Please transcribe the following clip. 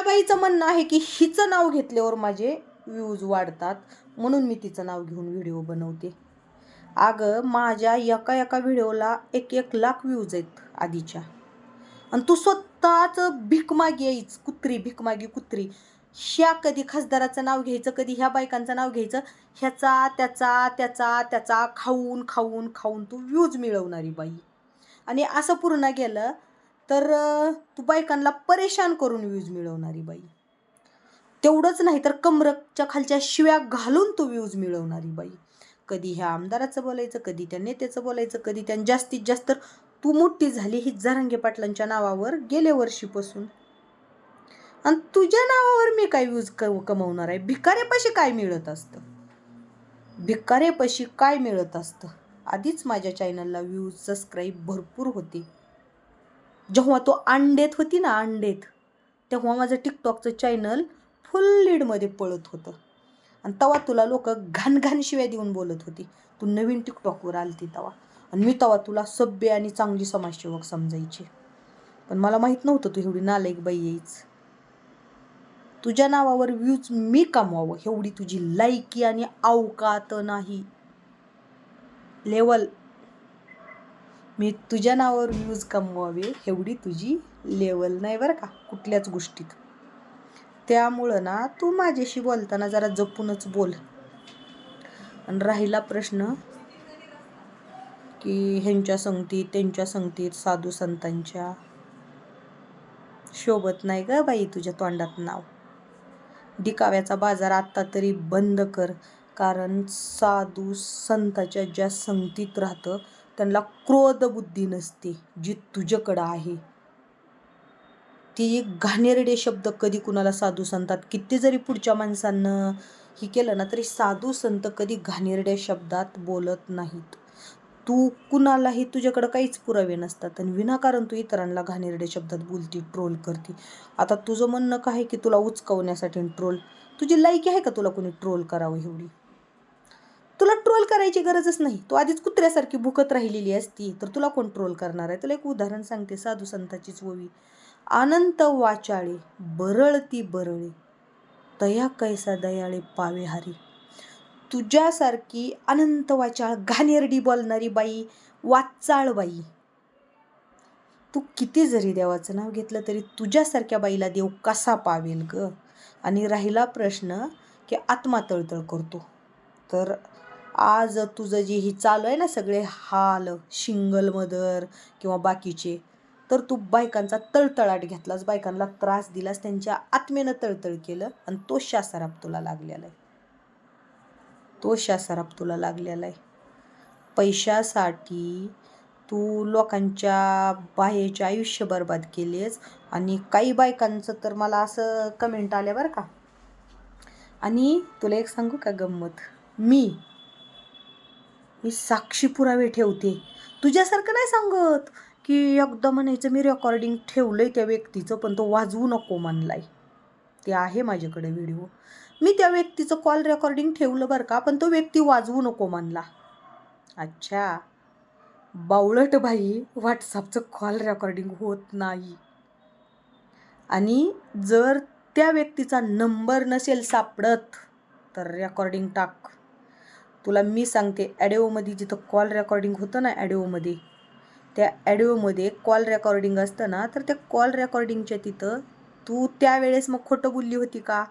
त्या बाईचं म्हणणं आहे की हिचं नाव घेतल्यावर माझे व्ह्यूज वाढतात. म्हणून मी तिचं नाव घेऊन व्हिडिओ बनवते. अगं माझ्या एका एका व्हिडिओला एक एक लाख व्ह्यूज आहेत आधीच्या. आणि तू स्वतःच भीकमागी यायच कुत्री भिकमागी कुत्री. ह्या कधी खासदाराचं नाव घ्यायचं कधी ह्या बायकांचं नाव घ्यायचं ह्याचा त्याचा त्याचा त्याचा खाऊन खाऊन खाऊन तू व्ह्यूज मिळवणारी बाई. आणि असं पूर्ण गेलं तर तू बायकांना परेशान करून व्ह्यूज मिळवणारी बाई. तेवढंच नाही तर कमरच्या खालच्या शिव्या घालून तू व्ह्यूज मिळवणारी बाई. कधी ह्या आमदाराचं बोलायचं कधी त्या नेत्याचं बोलायचं कधी त्या जास्तीत जास्त तू मोठी झाली ही जरांगे पाटलांच्या नावावर गेल्या वर्षीपासून. आणि तुझ्या नावावर मी काय व्ह्यूज क कमवणार आहे? भिकाऱ्यापाशी काय मिळत असतं? भिकाऱ्यापाशी काय मिळत असतं? आधीच माझ्या चॅनलला व्ह्यूज सबस्क्राईब भरपूर होते. जेव्हा तो अंडेत होती ना अंडेत तेव्हा माझं टिकटॉकचं चॅनल फुल लीडमध्ये पळत होतं. आणि तवा तुला लोक घाणघाणशिवाय शिव्या देऊन बोलत होती. तू नवीन टिकटॉकवर आलती तवा. आणि मी तवा तुला सभ्य आणि चांगली समाजसेवक समजायची. पण मला माहीत नव्हतं तू एवढी नालायक बाई यायच तुझ्या नावावर व्ह्यूज मी कमवावं एवढी तुझी लायकी आणि अवकात नाही. लेवल मी तुझ्या नावावर व्ह्यूज कमवावे एवढी तुझी लेवल नाही बरं का कुठल्याच गोष्टीत. त्यामुळं ना तू माझ्याशी बोलताना जरा जपूनच बोल. आणि राहिला प्रश्न की ह्यांच्या संगतीत त्यांच्या संगतीत साधू संतांच्या शोभत नाही ग बाई तुझ्या तोंडात नाव. दिकाव्याचा बाजार आत्ता तरी बंद कर कारण साधू संताच्या ज्या संगतीत राहतं त्यांना क्रोध बुद्धी नसते जी तुझ्याकडं आहे. ती घाणेरडे शब्द कधी कुणाला साधू संतात? किती जरी पुढच्या माणसांनं ही केलं ना तरी साधू संत कधी घाणेरड्या शब्दात बोलत नाहीत. तू कुणालाही तुझ्याकडं काहीच पुरावे नसतात आणि विनाकारण तू इतरांना घाणेरड्या शब्दात बोलती ट्रोल करते. आता तुझं म्हणणं काय आहे की तुला उचकवण्यासाठी ट्रोल तुझी लायकी आहे का तुला कोणी ट्रोल करावं एवढी? तुला ट्रोल करायची गरजच नाही. तू आधीच कुत्र्यासारखी भुकत राहिलेली असती. तर तुला कोण ट्रोल करणार आहे? तुला एक उदाहरण सांगते. साधू संताचीच ओवी अनंत वाचाळे बरळती बरळे. दया कैसा दयाळे पावेहारी तुझ्यासारखी अनंत वाचाळ घाणेरडी बोलणारी बाई वाचाळ बाई. तू किती जरी देवाचं नाव घेतलं तरी तुझ्यासारख्या बाईला देव कसा पावेल ग? आणि राहिला प्रश्न की आत्मा तळतळ करतो. तर आज तुझं जे ही चालू आहे ना सगळे हाल शिंगल मदर किंवा बाकीचे तर तू बायकांचा तळतळाट घेतलास बायकांना त्रास दिलास त्यांच्या आत्मेनं तळतळ केलं आणि तो शासाराप तुला लागलेला आहे. तो शासाराप तुला लागलेला आहे. पैशासाठी तू लोकांच्या बाहेरचे आयुष्य बर्बाद केलेस आणि काही बायकांचं तर मला असं कमेंट आल्या बरं का. आणि तुला एक सांगू का गंमत? मी मी साक्षी पुरावे ठेवते. तुझ्यासारखं नाही सांगत की एकदा म्हणायचं मी रेकॉर्डिंग ठेवलं आहे त्या व्यक्तीचं पण तो वाजवू नको म्हणलाय. ते आहे माझ्याकडे व्हिडिओ मी त्या व्यक्तीचं कॉल रेकॉर्डिंग ठेवलं बरं का पण तो व्यक्ती वाजवू नको म्हणला. अच्छा. बावळट भाई व्हॉट्सअपचं कॉल रेकॉर्डिंग होत नाही. आणि जर त्या व्यक्तीचा नंबर नसेल सापडत तर रेकॉर्डिंग टाक. तुला मी सांगते ॲडिओमध्ये जिथं कॉल रेकॉर्डिंग होतं ना ॲडिओमध्ये त्या ॲडिओमध्ये कॉल रेकॉर्डिंग असतं ना तर त्या कॉल रेकॉर्डिंगच्या तिथं तू त्यावेळेस मग खोटं बोलली होती का?